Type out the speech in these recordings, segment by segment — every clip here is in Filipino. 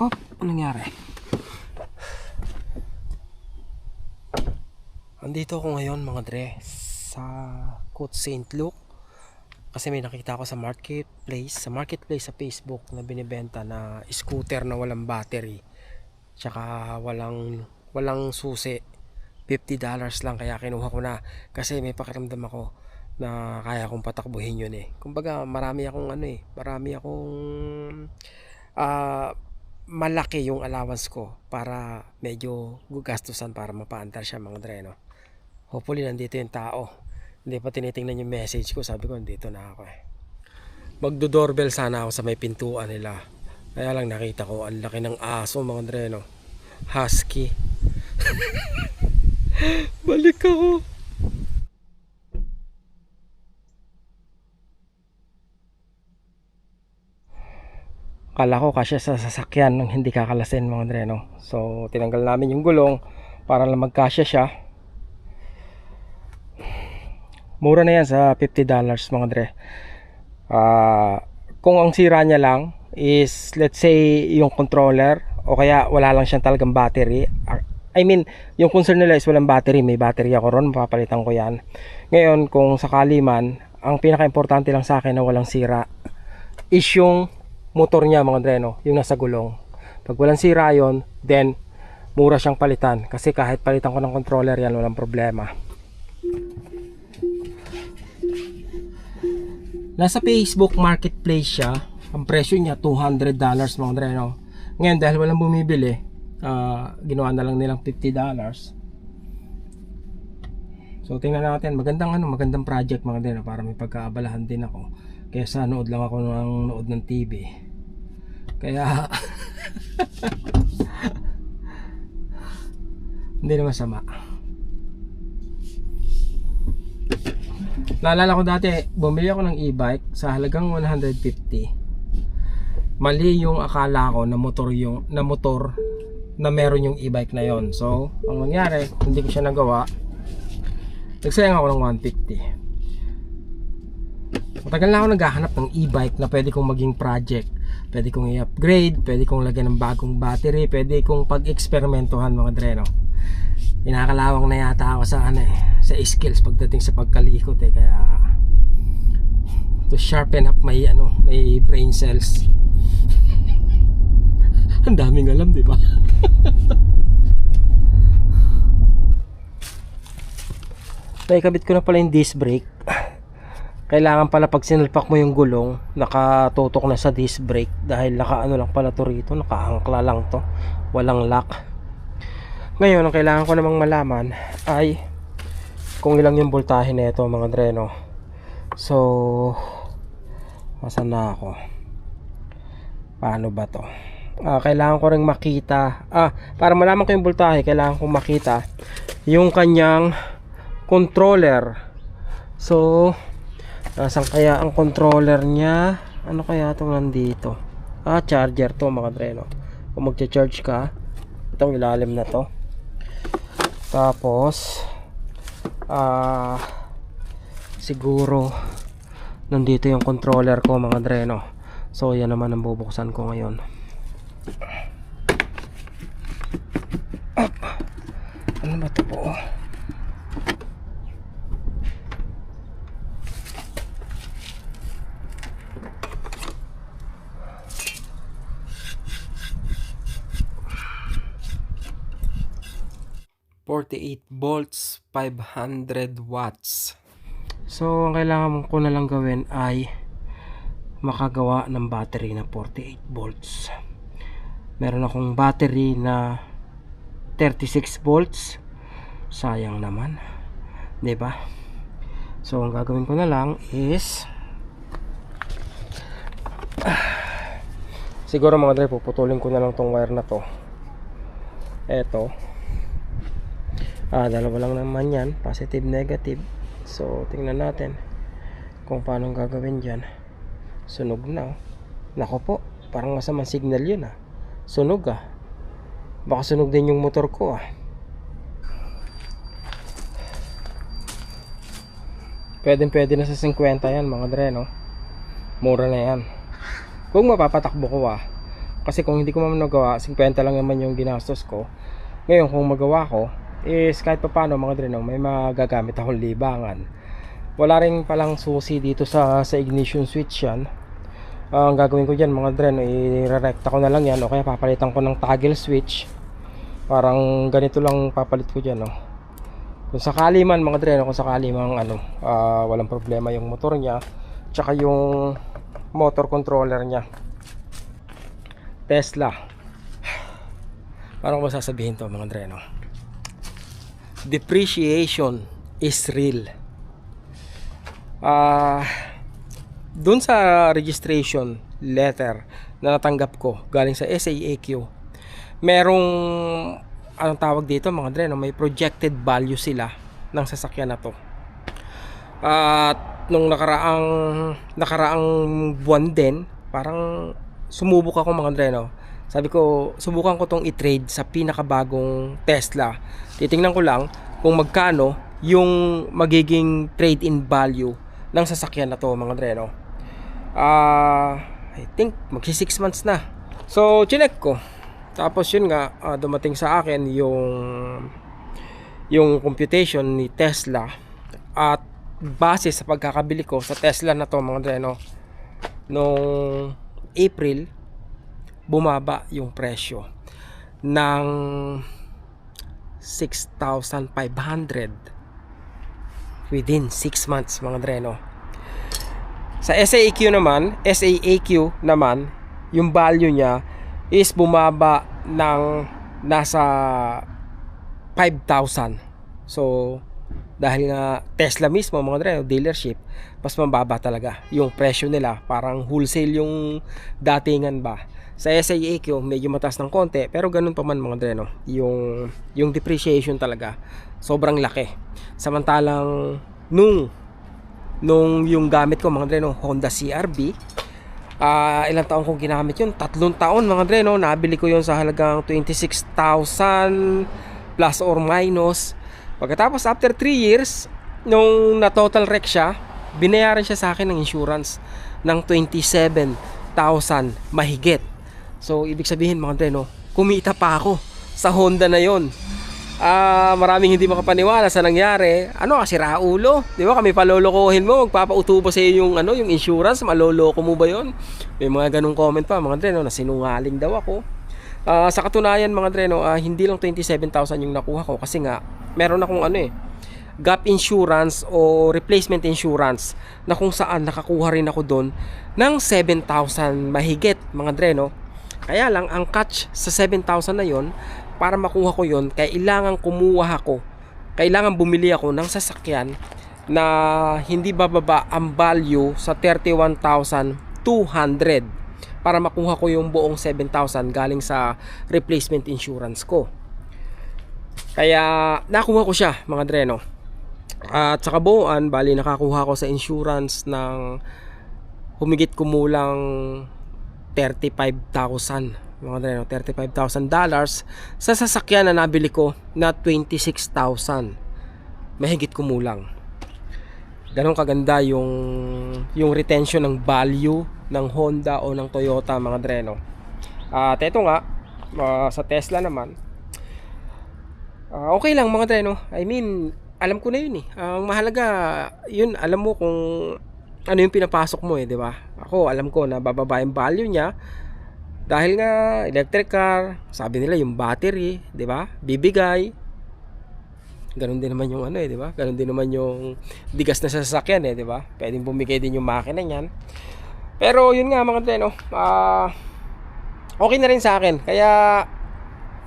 Oh, ano nangyari? Andito ako ngayon mga dre sa Coot St. Luke kasi may nakita ako sa marketplace sa marketplace sa Facebook na binibenta na scooter na walang battery tsaka walang walang susi 50 dollars lang kaya kinuha ko na kasi may pakiramdam ako na kaya kong patakbuhin yun eh kumbaga marami akong ano eh marami akong ah malaki yung allowance ko para medyo gugastusan para mapaandar siya mga dre no? Hopefully nandito yung tao. Hindi pa tinitingnan yung message ko. Sabi ko nandito na ako eh. Magdo-doorbell sana ako sa may pintuan nila. Kaya lang nakita ko ang laki ng aso mga dre no? Husky. Balik ako Kala ko kasya sa sasakyan ng hindi kakalasin mga dre no. So tinanggal namin yung gulong para lang magkasya siya. Mura na yan sa 50 dollars mga dre. Ah, kung ang sira niya lang is let's say yung controller o kaya wala lang siyang talagang battery. Ah, I mean, yung concern nila is walang battery. May battery ako ron, papalitan ko yan. Ngayon, kung sakali man, ang pinaka-importante lang sa akin na walang sira is yung motor niya mga dreno, yung nasa gulong. Pag walang sira yon, then mura siyang palitan kasi kahit palitan ko ng controller yan walang problema. Nasa Facebook Marketplace siya. Ang presyo niya $200 mga dreno. Ngayon dahil walang bumibili, ah, ginawa na lang nilang $50. So tingnan natin, magandang ano, magandang project mga dreno para may pagkaabalahan din ako. Kesa nood lang ako ng nood ng TV. Kaya hindi na masama. Naalala ko dati, bumili ako ng e-bike sa halagang 150. Mali yung akala ko na motor yung na motor na meron yung e-bike na yon. So, ang nangyari, hindi ko siya nagawa. Nagsayang ako ng 150. Matagal na ako naghahanap ng e-bike na pwede kong maging project. Pwede kong i-upgrade, pwede kong lagyan ng bagong battery, pwede kong pag-eksperimentohan mga dreno. Inakalawang na yata ako sa ano eh, sa skills pagdating sa pagkalikot eh kaya to sharpen up my ano, my brain cells. Ang daming alam, di ba? Naikabit ko na pala yung disc brake kailangan pala pag sinalpak mo yung gulong nakatutok na sa disc brake dahil naka ano lang pala to rito nakaangkla lang to. Walang lock. Ngayon ang kailangan ko namang malaman ay kung ilang yung voltahe na ito mga dreno. So masan na ako? Paano ba to? Ah, kailangan ko rin makita. Ah, para malaman ko yung voltahe kailangan ko makita yung kanyang controller. So Nasaan kaya ang controller niya? Ano kaya itong nandito? Ah, charger to mga dreno. Kung magcha-charge ka, itong ilalim na to. Tapos, ah, siguro, nandito yung controller ko mga dreno. So, yan naman ang bubuksan ko ngayon. Up. Ano ba ito po? .48 volts 500 watts. So ang kailangan ko na lang gawin ay makagawa ng battery na 48 volts. Meron akong battery na 36 volts. Sayang naman 'di ba? So ang gagawin ko na lang is siguro mga dre puputulin ko na lang tong wire na to. Eto ah, dalawa lang naman yan. Positive negative. So tingnan natin kung paano gagawin dyan. Sunog na oh. nako po parang masamang signal yun ah. Sunog ah. Baka sunog din yung motor ko ah. Pwede pwede na sa 50 yan mga dre no? Mura na yan. Kung mapapatakbo ko ah. Kasi kung hindi ko man nagawa, 50 lang naman yung ginastos ko. Ngayon, kung magawa ko, is kahit pa paano mga dre, no, may magagamit akong libangan. Wala rin palang susi dito sa, sa ignition switch yan. Ah, ang gagawin ko dyan mga dre, no, i-recta ko na lang yan o kaya papalitan ko ng toggle switch. Parang ganito lang papalit ko dyan. No. Kung sakali man mga dre, no, kung sakali man ano, ah, walang problema yung motor niya, tsaka yung motor controller niya. Tesla. Paano ko ba sasabihin to mga dre, no? Depreciation is real. Ah, dun sa registration letter na natanggap ko galing sa SAAQ, merong anong tawag dito mga dre, no? may projected value sila ng sasakyan na to. At nung nakaraang nakaraang buwan din, parang sumubok ako mga dre, no? Sabi ko, subukan ko tong i-trade sa pinakabagong Tesla. Titingnan ko lang kung magkano yung magiging trade-in value ng sasakyan na to mga dre, no? Ah, I think magsi 6 months na. So, chinek ko. Tapos yun nga, ah, dumating sa akin yung yung computation ni Tesla at base sa pagkakabili ko sa Tesla na to mga dre, no? Nung April, bumaba yung presyo ng 6,500 within 6 months mga dreno. Sa SAAQ naman SAAQ naman yung value niya is bumaba ng nasa 5,000 so dahil nga Tesla mismo mga dreno dealership mas mababa talaga yung presyo nila. Parang wholesale yung datingan ba sa SAAQ medyo mataas ng konti pero ganun pa man mga dreno yung yung depreciation talaga sobrang laki. Samantalang nung nung yung gamit ko mga dreno Honda CRV ah ilang taon kong ginamit yun? Tatlong taon mga dreno nabili ko yun sa halagang 26,000 plus or minus. Pagkatapos after 3 years nung na total wreck siya binayaran siya sa akin ng insurance ng 27,000 mahigit So, ibig sabihin mga Andre, no, kumita pa ako sa Honda na yon. Ah, maraming hindi makapaniwala sa nangyari. Ano, kasi raulo, 'di ba? Kami palolokohin mo, magpapautubo sa iyo yung ano, yung insurance, maloloko mo ba 'yon? May mga ganung comment pa, mga Andre, no, na sinungaling daw ako. Ah, sa katunayan mga Andre, no, ah, hindi lang 27,000 yung nakuha ko kasi nga meron akong ano eh, gap insurance o replacement insurance na kung saan nakakuha rin ako doon ng 7,000 mahigit mga Andre, no? Kaya lang, ang catch sa 7,000 na yon para makuha ko yon kailangan kumuha ako. Kailangan bumili ako ng sasakyan na hindi bababa ang value sa 31,200 para makuha ko yung buong 7,000 galing sa replacement insurance ko. Kaya nakuha ko siya mga dreno. At sa kabuuan, bali nakakuha ko sa insurance ng humigit kumulang 35,000 mga dreno 35,000 dollars sa sasakyan na nabili ko na 26,000 mahigit kumulang. Ganun kaganda yung yung retention ng value ng Honda o ng Toyota mga dreno at ito nga uh, sa Tesla naman uh, okay lang mga dreno I mean alam ko na yun eh. Ang mahalaga yun alam mo kung ano yung pinapasok mo eh, di ba? Ako, alam ko na bababa yung value niya dahil nga electric car, sabi nila yung battery, di ba? Bibigay. Ganun din naman yung ano eh, di ba? Ganun din naman yung bigas na sasakyan eh, di ba? Pwedeng bumigay din yung makina niyan. Pero yun nga mga treno, ah uh, okay na rin sa akin. Kaya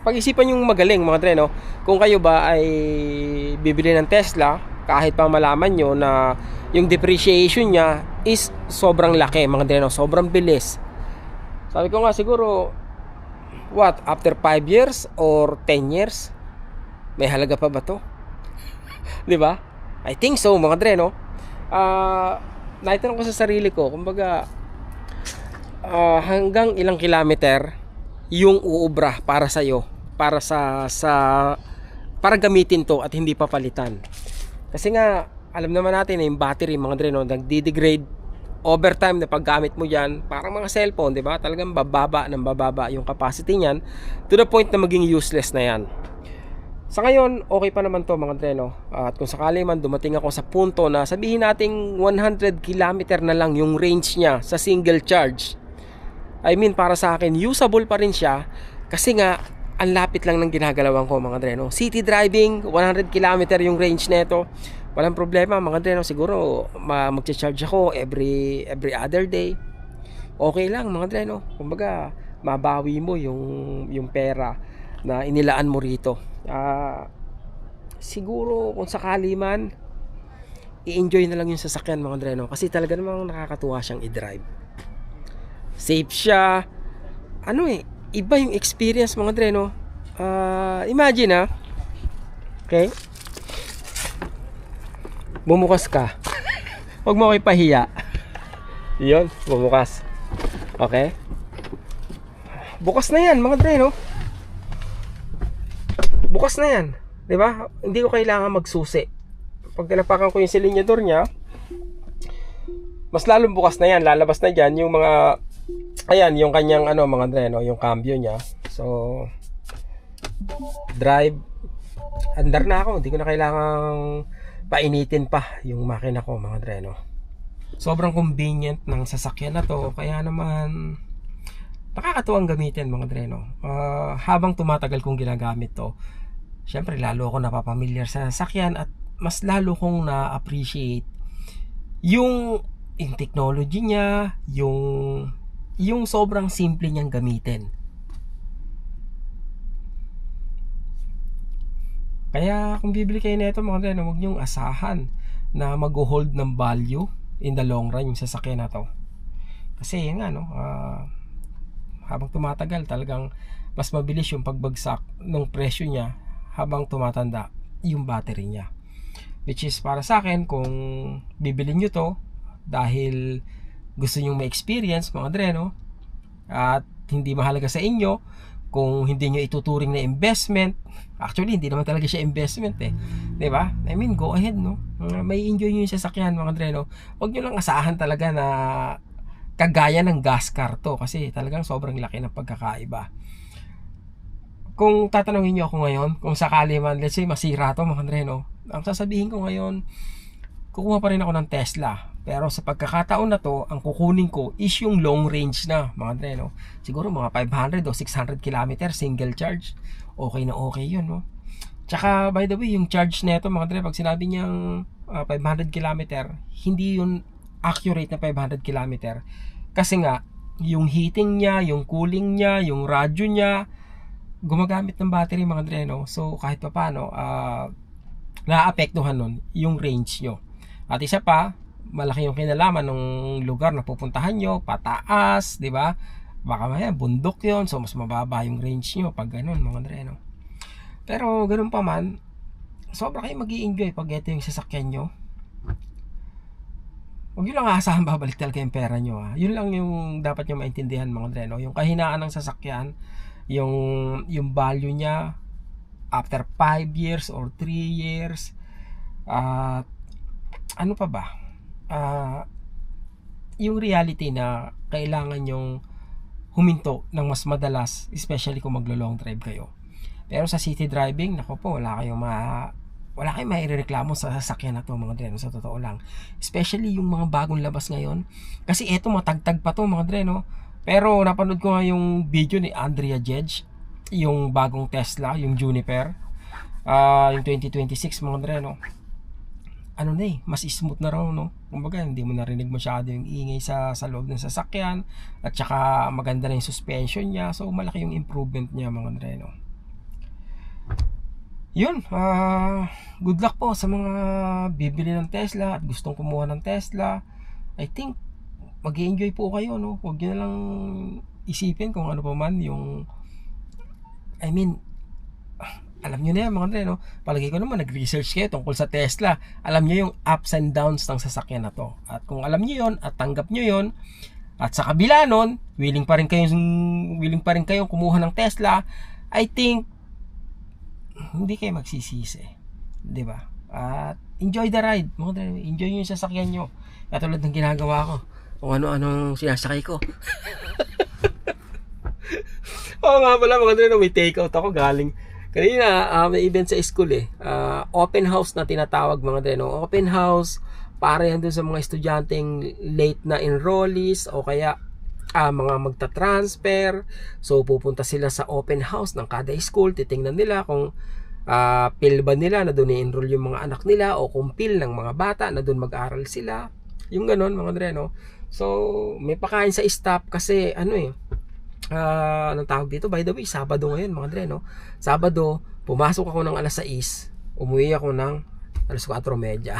pag-isipan yung magaling mga treno, kung kayo ba ay bibili ng Tesla, kahit pa malaman nyo na yung depreciation niya is sobrang laki mga dreno, sobrang bilis. Sabi ko nga siguro what after 5 years or 10 years may halaga pa ba to? 'Di ba? I think so mga dreno. Ah, uh, naitanong ko sa sarili ko, kumbaga uh, hanggang ilang kilometer yung uubra para sa iyo, para sa sa para gamitin to at hindi papalitan. Kasi nga alam naman natin na yung battery mga dre no, nagde-degrade overtime na paggamit mo yan, parang mga cellphone, di ba? Talagang bababa ng bababa yung capacity niyan to the point na maging useless na yan. Sa ngayon, okay pa naman to mga dreno. At kung sakali man dumating ako sa punto na sabihin nating 100 km na lang yung range niya sa single charge. I mean, para sa akin, usable pa rin siya kasi nga, ang lapit lang ng ginagalawan ko mga dreno. City driving, 100 km yung range nito. Walang problema mga dreno. Siguro, ma- magcha-charge ako every, every other day. Okay lang mga dreno. Kumbaga, mabawi mo yung, yung pera na inilaan mo rito. Ah, siguro kung sakali man, i-enjoy na lang yung sasakyan mga dreno. Kasi talaga namang nakakatuwa siyang i-drive. Safe siya. Ano eh, iba yung experience mga dreno. Ah, imagine ah. Okay? Bumukas ka. Huwag mo ako ipahiya. Yun, bumukas. Okay? Bukas na yan mga dreno. Bukas na yan. ba? Hindi ko kailangan magsusi. Pag tinapakan ko yung silinyador niya, mas lalong bukas na yan. Lalabas na dyan yung mga ayan, yung kanyang ano, mga dreno, yung cambio niya. So, drive andar na ako. Hindi ko na kailangang painitin pa yung makina ko, mga dreno. Sobrang convenient ng sasakyan na to. Kaya naman, nakakatuwang gamitin mga dreno. Ah, habang tumatagal kong ginagamit to, syempre lalo ako napapamilyar sa sasakyan at mas lalo kong na-appreciate yung, yung technology niya, yung yung sobrang simple niyang gamitin. Kaya kung bibili kayo nito mga dreno, huwag niyong asahan na mag-hold ng value in the long run yung sasakyan na to. Kasi yun nga no, ah, habang tumatagal talagang mas mabilis yung pagbagsak ng presyo niya habang tumatanda yung battery niya. Which is para sa akin kung bibili nyo to dahil gusto nyo ma-experience mga dreno at hindi mahalaga sa inyo kung hindi nyo ituturing na investment actually hindi naman talaga siya investment eh. Ba? I mean go ahead no? Uh, may enjoy nyo yung sasakyan mga dreno huwag nyo lang asahan talaga na kagaya ng gas car to kasi talagang sobrang laki ng pagkakaiba. Kung tatanungin niyo ako ngayon kung sakali man let's say masira to mga dreno ang sasabihin ko ngayon kukuha pa rin ako ng Tesla pero sa pagkakataon na to ang kukunin ko is yung long range na mga dreno siguro mga 500 o 600 km single charge okay na okay yun no Tsaka by the way, yung charge nito mga dre, pag sinabi niyang ah, 500 km, hindi yun accurate na 500 km. Kasi nga, yung heating niya, yung cooling niya, yung radyo niya, gumagamit ng battery mga dre, no? So kahit pa paano, ah, naaapektuhan nun yung range nyo. At isa pa, malaki yung kinalaman ng lugar na pupuntahan nyo, pataas, di ba? Baka maya, bundok yon so mas mababa yung range nyo pag ganun mga dre, no? Pero ganun pa man, sobra kayo mag enjoy pag ito yung sasakyan nyo. Huwag yun lang aasahan babalik talaga yung pera nyo. Ha. Yun lang yung dapat nyo maintindihan mga dreno. Yung kahinaan ng sasakyan, yung, yung value niya after 5 years or 3 years. At ano pa ba? Ah, yung reality na kailangan yung huminto ng mas madalas, especially kung maglo-long drive kayo. Pero sa city driving, nako po, wala kayong ma wala kayong maireklamo sa sasakyan na to mga dreno sa totoo lang. Especially yung mga bagong labas ngayon. Kasi eto matagtag pa to mga dreno. Pero napanood ko nga yung video ni Andrea Jedge, yung bagong Tesla, yung Juniper. ah yung 2026 mga dreno. Ano na eh, mas smooth na raw no. Kumbaga hindi mo narinig masyado yung ingay sa sa loob ng sasakyan at saka maganda na yung suspension niya. So malaki yung improvement niya mga dreno yun, ah good luck po sa mga bibili ng Tesla at gustong kumuha ng Tesla. I think mag enjoy po kayo, no? Huwag nyo na lang isipin kung ano pa man yung I mean, alam nyo na yan mga dre, no? Palagi ko naman nag-research kayo tungkol sa Tesla. Alam nyo yung ups and downs ng sasakyan na to. At kung alam nyo yon at tanggap nyo yon at sa kabila nun, willing pa rin kayo willing pa rin kayong kumuha ng Tesla, I think hindi kayo magsisisi. 'Di ba? At enjoy the ride. Mga dre, enjoy yung sasakyan nyo. Katulad ng ginagawa ko. kung ano-anong sinasakay ko. Oo nga pala mga dre, no, may take out ako galing. Kanina, ah, may event sa school eh. Ah, open house na tinatawag mga dre. No? Open house, para yan dun sa mga estudyanteng late na enrollees o kaya ah, mga magta-transfer. So, pupunta sila sa open house ng kada school. Titingnan nila kung ah pill ba nila na doon i-enroll yung mga anak nila o kung pill ng mga bata na doon mag-aral sila. Yung ganon mga dre, no? So, may pakain sa staff kasi ano eh, ah anong tawag dito? By the way, Sabado ngayon mga dre, no? Sabado, pumasok ako ng alas 6, umuwi ako ng alas 4.30.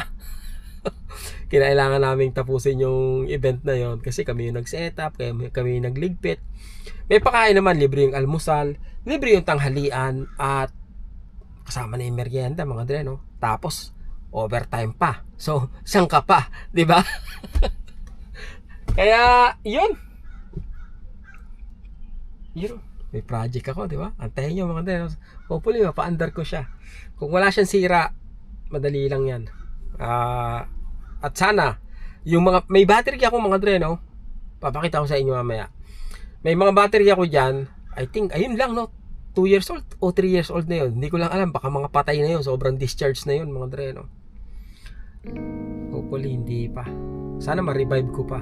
Kinailangan naming tapusin yung event na yon kasi kami yung nag-set up, kami, kami yung nagligpit. May pakain naman, libre yung almusal, libre yung tanghalian, at kasama na yung merienda mga dre, no? Tapos, overtime pa. So, siyang ka pa, di ba? Kaya, yun. Yun. May project ako, di ba? Antayin nyo mga no? Hopefully, mapa-under ko siya. Kung wala siyang sira, madali lang yan. Ah, at sana, yung mga, may battery ako mga dre, no? Papakita ko sa inyo mamaya. May mga battery ako dyan. I think, ayun lang, no? 2 years old o 3 years old na yun. Hindi ko lang alam. Baka mga patay na yun. Sobrang discharge na yun, mga dre, no? Hopefully, hindi pa. Sana ma-revive ko pa.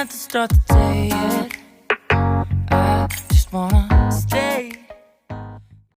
had to start the day yet. I just wanna stay.